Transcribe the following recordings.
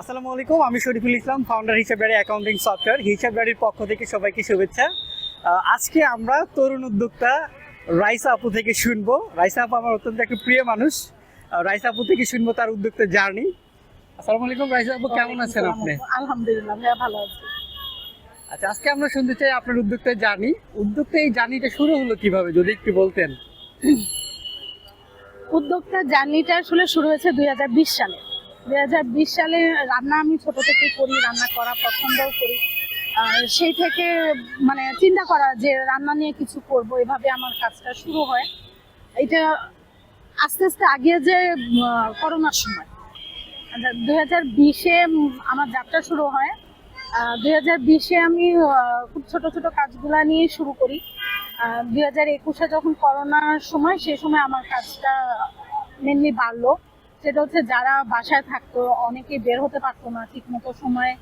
আসসালামু আলাইকুম আমি শরীফুল ইসলাম ফাউন্ডার হিসাব বাড়ি অ্যাকাউন্টিং সফটওয়্যার হিসাব বাড়ির পক্ষ থেকে সবাইকে শুভেচ্ছা। আজকে আমরা তরুণ উদ্যোক্তা রাইসা আপু থেকে শুনব। রাইসা আপু আমার অত্যন্ত একটা প্রিয় মানুষ। রাইসা আপু থেকে শুনব তার উদ্যোক্তা জার্নি। আসসালামু আলাইকুম রাইসা আপু কেমন আছেন আপনি? আলহামদুলিল্লাহ ভাইয়া ভালো আছি। আচ্ছা আজকে আমরা শুনতে চাই আপনার উদ্যোক্তা জার্নি। উদ্যোক্তা এই জার্নিটা শুরু হলো কীভাবে যদি একটু বলতেন? উদ্যোক্তা জার্নিটা আসলে শুরু হয়েছে দুই হাজার বিশ সালে। দুই হাজার বিশ সালে রান্না আমি ছোট থেকে করি, রান্না করা পছন্দও করি। সেই থেকে মানে চিন্তা করা যে রান্না নিয়ে কিছু করব, এভাবে আমার কাজটা শুরু হয়। এটা আস্তে আস্তে আগে যে করোনার সময়। দু হাজার বিশে আমার যাত্রা শুরু হয়। দু হাজার বিশে আমি খুব ছোট ছোট কাজগুলা নিয়ে শুরু করি। দুই হাজার একুশে যখন করোনার সময় সেই সময় আমার কাজটা মেনলি বাড়লো। সেটা হচ্ছে যারা বাসায় থাকতো, অনেকেই বের হতে পারতো না ঠিক মতো সময়ে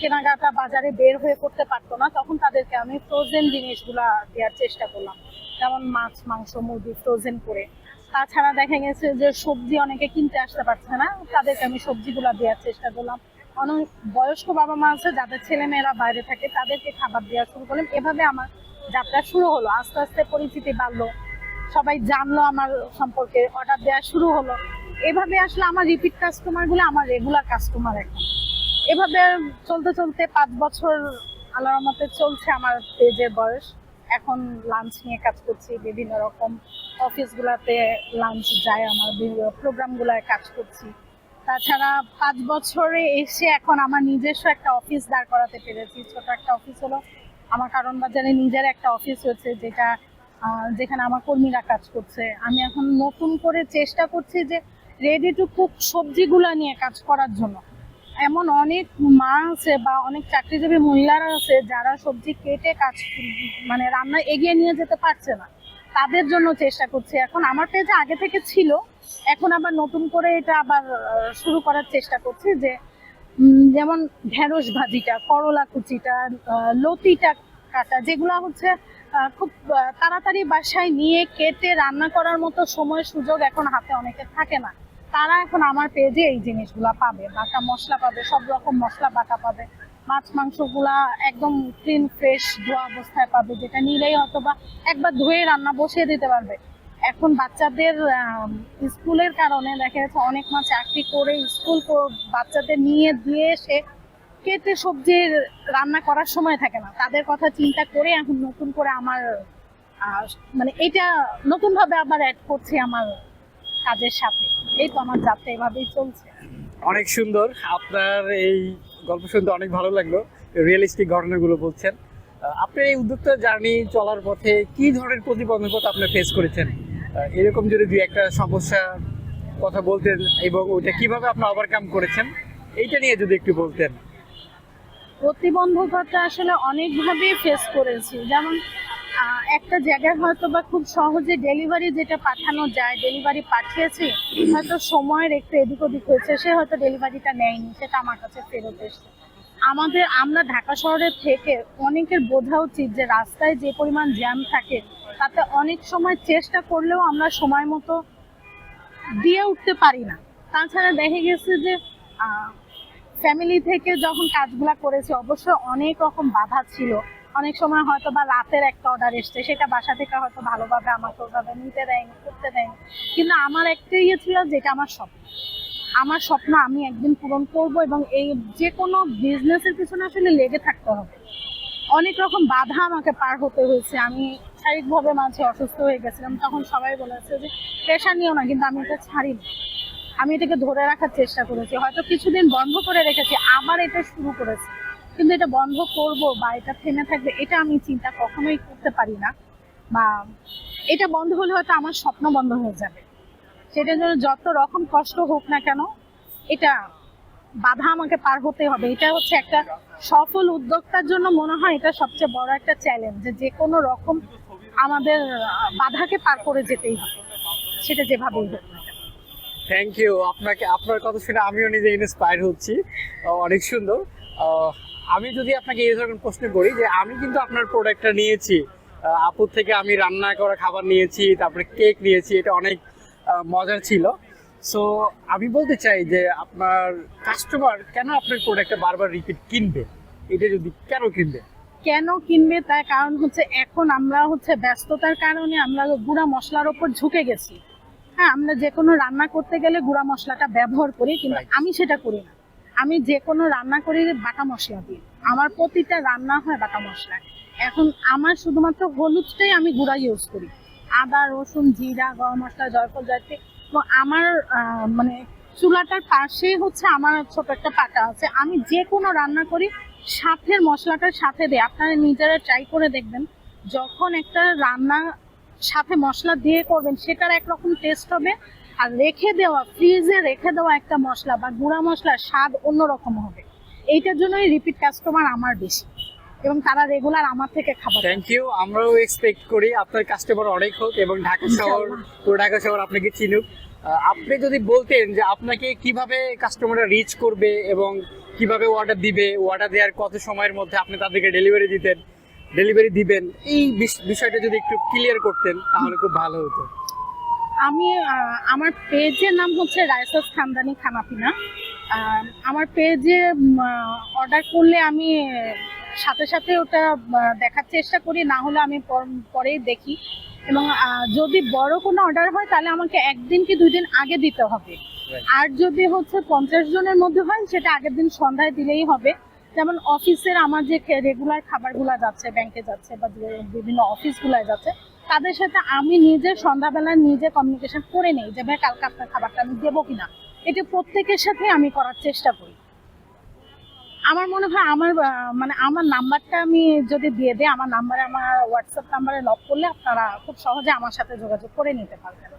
কেনাকাটা বাজারে বের হয়ে করতে পারতো না। তখন তাদেরকে আমি ফ্রোজেন জিনিসগুলা দেওয়ার চেষ্টা করলাম। যেমন মাছ, মাংস, মুরগি ফ্রোজেন করে। তাছাড়া দেখা গেছে যে সবজি অনেকে কিনতে আসতে পারছে না, তাদেরকে আমি সবজিগুলো দেওয়ার চেষ্টা করলাম। অনেক বয়স্ক বাবা মা আছে, যাদের ছেলেমেয়েরা বাইরে থাকে, তাদেরকে খাবার দেওয়া শুরু করলাম। এভাবে আমার যাত্রা শুরু হলো। আস্তে আস্তে পরিচিতি বাড়লো। সবাই জানলো আমার সম্পর্কে অর্ডার দেওয়া শুরু হলো। এভাবে আসলে আমার রিপিট কাস্টমারগুলো আমার রেগুলার কাস্টমার এখন এভাবে চলতে চলতে পাঁচ বছর আল্লাহর মতে চলছে আমার পেজের বয়স। এখন লাঞ্চ নিয়ে কাজ করছি, বিভিন্ন রকম অফিসগুলোতে লাঞ্চ যায় আমার, বিভিন্ন প্রোগ্রামগুলোয় কাজ করছি। তাছাড়া পাঁচ বছরে এসে এখন আমার নিজস্ব একটা অফিস দাঁড় করাতে পেরেছি। ছোট একটা অফিস হলো, আমার কারণ বাজারে নিজের একটা অফিস হয়েছে, যেটা যেখানে আমার কর্মীরা কাজ করছে। আমি এখন নতুন করে চেষ্টা করছি যে রেডি টু কুক সবজিগুলা নিয়ে কাজ করার জন্য। এমন অনেক মা আছে বা অনেক চাকরিজীবী মহিলারা আছে যারা সবজি কেটে কাজ মানে রান্না এগিয়ে নিয়ে যেতে পারছে না। তাদের জন্য চেষ্টা করছি। এখন আমার পেজে আগে থেকে ছিল। এখন আবার নতুন করে এটা আবার শুরু করার চেষ্টা করছি যে যেমন ঢেঁড়স ভাজিটা, করলা কুচিটা লতিটা কাটা, যেগুলো হচ্ছে খুব তাড়াতাড়ি বাসায় নিয়ে কেটে রান্না করার মতো সময় সুযোগ এখন হাতে অনেকের থাকে না। তারা এখন আমার পেজে এই জিনিসগুলা পাবে, বাটা মশলা পাবে, সব রকম মশলা বাটা পাবে। মাছ, মাংসগুলা একদম ক্লিন ফ্রেশ ধোয়া অবস্থায় পাবে, যেটা নিলেই হয়তো বা একবার ধুয়ে রান্না বসিয়ে দিতে পারবে। এখন বাচ্চাদের স্কুলের কারণে দেখা যাচ্ছে অনেক মা চাকরি করে স্কুল বাচ্চাদের নিয়ে, দিয়ে এসে কেটে সবজির রান্না করার সময় থাকে না। তাদের কথা চিন্তা করে এখন নতুন করে আমার মানে এটা নতুন ভাবে আবার অ্যাড করছি আমার কাজের সাথে। এই তো আমার যাত্রা এভাবেই চলছে। অনেক সুন্দর। আপনার এই গল্প শুনতে অনেক ভালো লাগল। রিয়েলিস্টিক ঘটনাগুলো বলছেন। আপনি এই উদ্যোক্তা জার্নি চলার পথে কি ধরনের প্রতিবন্ধকতা আপনি ফেস করেছেন? এরকম যদি দুই একটা সমস্যা কথা বলতেন এবং ওইটা কীভাবে আপনি ওভারকাম করেছেন, এইটা নিয়ে যদি একটু বলতেন। প্রতিবন্ধকতা আসলে অনেকভাবে ফেস করেছি। যেমন একটা জায়গায় হয়তো বা খুব সহজে ডেলিভারি যেটা পাঠানো যায় ডেলিভারি পাঠিয়েছি, হয়তো সময়ের একটু এদিক ওদিক হয়েছে, সে হয়তো ডেলিভারিটা নেয়নি, সেটা আমার কাছে ফেরত এসছে। আমাদের, আমরা ঢাকা শহরের থেকে অনেকের বোঝা উচিত যে রাস্তায় যে পরিমাণ জ্যাম থাকে, তাতে অনেক সময় চেষ্টা করলেও আমরা সময় মতো দিয়ে উঠতে পারি না। তাছাড়া দেখে গেছে যে ফ্যামিলি থেকে যখন কাজগুলা করেছি অবশ্য অনেক রকম বাধা ছিল। অনেক সময় হয়তো বা রাতের একটা অর্ডার এসছে, সেটা বাসা থেকে হয়তো ভালোভাবে আমাকে ওভাবে নিতে দেয়নি, করতে দেয়নি। কিন্তু আমার একটা ইয়ে ছিল যেটা আমার স্বপ্ন। আমার স্বপ্ন আমি একদিন পূরণ করব এবং এই যে কোনো বিজনেসের পিছনে আসলে লেগে থাকতে হবে। অনেক রকম বাধা আমাকে পার হতে হয়েছে। আমি শারীরিকভাবে মাঝে অসুস্থ হয়ে গেছিলাম, তখন সবাই বলেছে যে প্রেশার নিও না, কিন্তু আমি এটা ছাড়িনি। আমি এটাকে ধরে রাখার চেষ্টা করেছি। হয়তো কিছুদিন বন্ধ করে রেখেছি, আবার এটা শুরু করেছি। কিন্তু এটা বন্ধ করব বা এটা থেমে থাকবে, এটা আমি চিন্তা কখনোই করতে পারি না। বা এটা বন্ধ হলে হয়তো আমার স্বপ্ন বন্ধ হয়ে যাবে। সেটার জন্য যত রকম কষ্ট হোক না কেন, এটা বাধা আমাকে পার হতে হবে। এটা হচ্ছে একটা সফল উদ্যোক্তার জন্য মনে হয় এটা সবচেয়ে বড় একটা চ্যালেঞ্জ যে কোনো রকম আমাদের বাধাকে পার করে যেতেই হবে। সেটা যেভাবেই হোক। থ্যাংক ইউ আপনাকে আপনার কথা শুনে আমিও নিজে ইন্সপায়ার হচ্ছি। অনেক সুন্দর। আমি যদি আপনাকে এই ধরনের প্রশ্ন করি যে আমি কিন্তু আপনার প্রোডাক্টটা নিয়েছি। আপুর থেকে আমি রান্না করা খাবার নিয়েছি, তারপরে কেক নিয়েছি, এটা অনেক মজার ছিল। সো আমি বলতে চাই যে আপনার কাস্টমার কেন আপনার প্রোডাক্টটা বারবার রিপিট কিনবে? এটা যদি কেন কিনবে? কেন কিনবে? তার কারণ হচ্ছে এখন আমরা হচ্ছে ব্যস্ততার কারণে আমরা গুঁড়া মশলার ওপর ঝুঁকে গেছি। হ্যাঁ আমরা যে কোনো রান্না করতে গেলে গুঁড়া মশলাটা ব্যবহার করি কিন্তু আমি সেটা করি না। আমি যে কোনো রান্না করি বাটা মশলা দিয়ে। আমার প্রতিটা রান্না হয় বাটা মশলা। এখন আমার শুধুমাত্র হলুদটাই আমি গুঁড়া ইউজ করি। আদা রসুন জিরা গরম মশলা জয়ফল জয়ত্রী। তো আমার মানে চুলাটার পাশে হচ্ছে আমার ছোট একটা পাটা আছে। আমি যে কোনো রান্না করি সাথের মশলাটার সাথে দেয় আপনারা নিজেরা ট্রাই করে দেখবেন যখন একটা রান্না সাথে মশলা দিয়ে করবেন সেটার একরকম টেস্ট হবে। আর রেখে দেওয়া ফ্রিজে রেখে দেওয়া একটা মশলা বা গুঁড়া মশলার স্বাদ অন্যরকম হবে। এইটার জন্যই রিপিট কাস্টমার আমার বেশি। এবং তারা রেগুলার আমার থেকে খাবার। থ্যাংক ইউ আমরাও এক্সপেক্ট করি আপনার কাস্টমার অনেক হোক এবং ঢাকা শহর পুরো ঢাকা শহর আপনাকে চিনুক। আপনি যদি বলতেন যে আপনাকে কীভাবে কাস্টমাররা রিচ করবে এবং কীভাবে অর্ডার দিবে অর্ডার দেওয়ার কত সময়ের মধ্যে আপনি তাদেরকে ডেলিভারি দিতেন? ডেলিভারি দিবেন এই বিষ- বিষয়টা যদি একটু ক্লিয়ার করতেন তাহলে খুব ভালো হতো। আমি আমার পেজের নাম হচ্ছে রাইসাস খানদানি খানাপিনা। আমার পেজে অর্ডার করলে আমি সাথে সাথে ওটা দেখার চেষ্টা করি না হলে আমি পর- পরেই দেখি। এবং যদি বড় কোনো অর্ডার হয় তাহলে আমাকে একদিন কি দুই দিন আগে দিতে হবে। আর যদি হচ্ছে পঞ্চাশ জনের মধ্যে হয় সেটা আগের দিন সন্ধ্যায় দিলেই হবে। যেমন অফিসের আমার যে রেগুলার খাবারগুলো যাচ্ছে ব্যাংকে যাচ্ছে বা বিভিন্ন অফিসগুলোয় যাচ্ছে, তাদের সাথে আমি নিজে সন্ধ্যাবেলা নিজে কমিউনিকেশন করে নেই যে, ভাই, কালকে আপনার খাবারটা আমি দেবো কিনা? এটা প্রত্যেকের সাথে আমি করার চেষ্টা করি। আমার মনে হয় আমার মানে আমার নাম্বারটা আমি যদি দিয়ে দিই, আমার নাম্বারে, আমার হোয়াটসঅ্যাপ নাম্বারে লক করলে আপনারা খুব সহজে আমার সাথে যোগাযোগ করে নিতে পারবেন।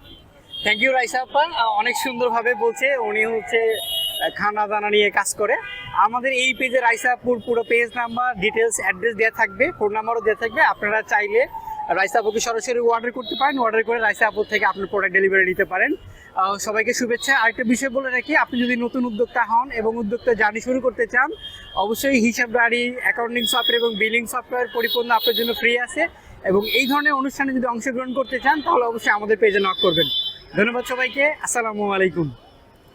থ্যাংক ইউ রাইসা আপা। অনেক সুন্দরভাবে বলছে, উনি হচ্ছে খানা দানা নিয়ে কাজ করে। আমাদের এই পেজে রাইসা আপুর পুরো পেজ নাম্বার ডিটেলস অ্যাড্রেস দেওয়া থাকবে ফোন নাম্বারও দেওয়া থাকবে। আপনারা চাইলে রাইসা আপুকে সরাসরি অর্ডার করতে পারেন। অর্ডার করে রাইসা আপুর থেকে আপনার প্রোডাক্ট ডেলিভারি নিতে পারেন। সবাইকে শুভেচ্ছা। আরেকটা বিষয় বলে রাখি, আপনি যদি নতুন উদ্যোক্তা হন এবং উদ্যোক্তা জার্নি শুরু করতে চান, অবশ্যই হিসাব গাড়ি অ্যাকাউন্টিং সফটওয়্যার এবং বিলিং সফটওয়্যার পরিপূর্ণ আপনার জন্য ফ্রি আছে। এবং এই ধরনের অনুষ্ঠানে যদি অংশগ্রহণ করতে চান, তাহলে অবশ্যই আমাদের পেজে নক করবেন। ধন্যবাদ সবাইকে। আসসালামু আলাইকুম।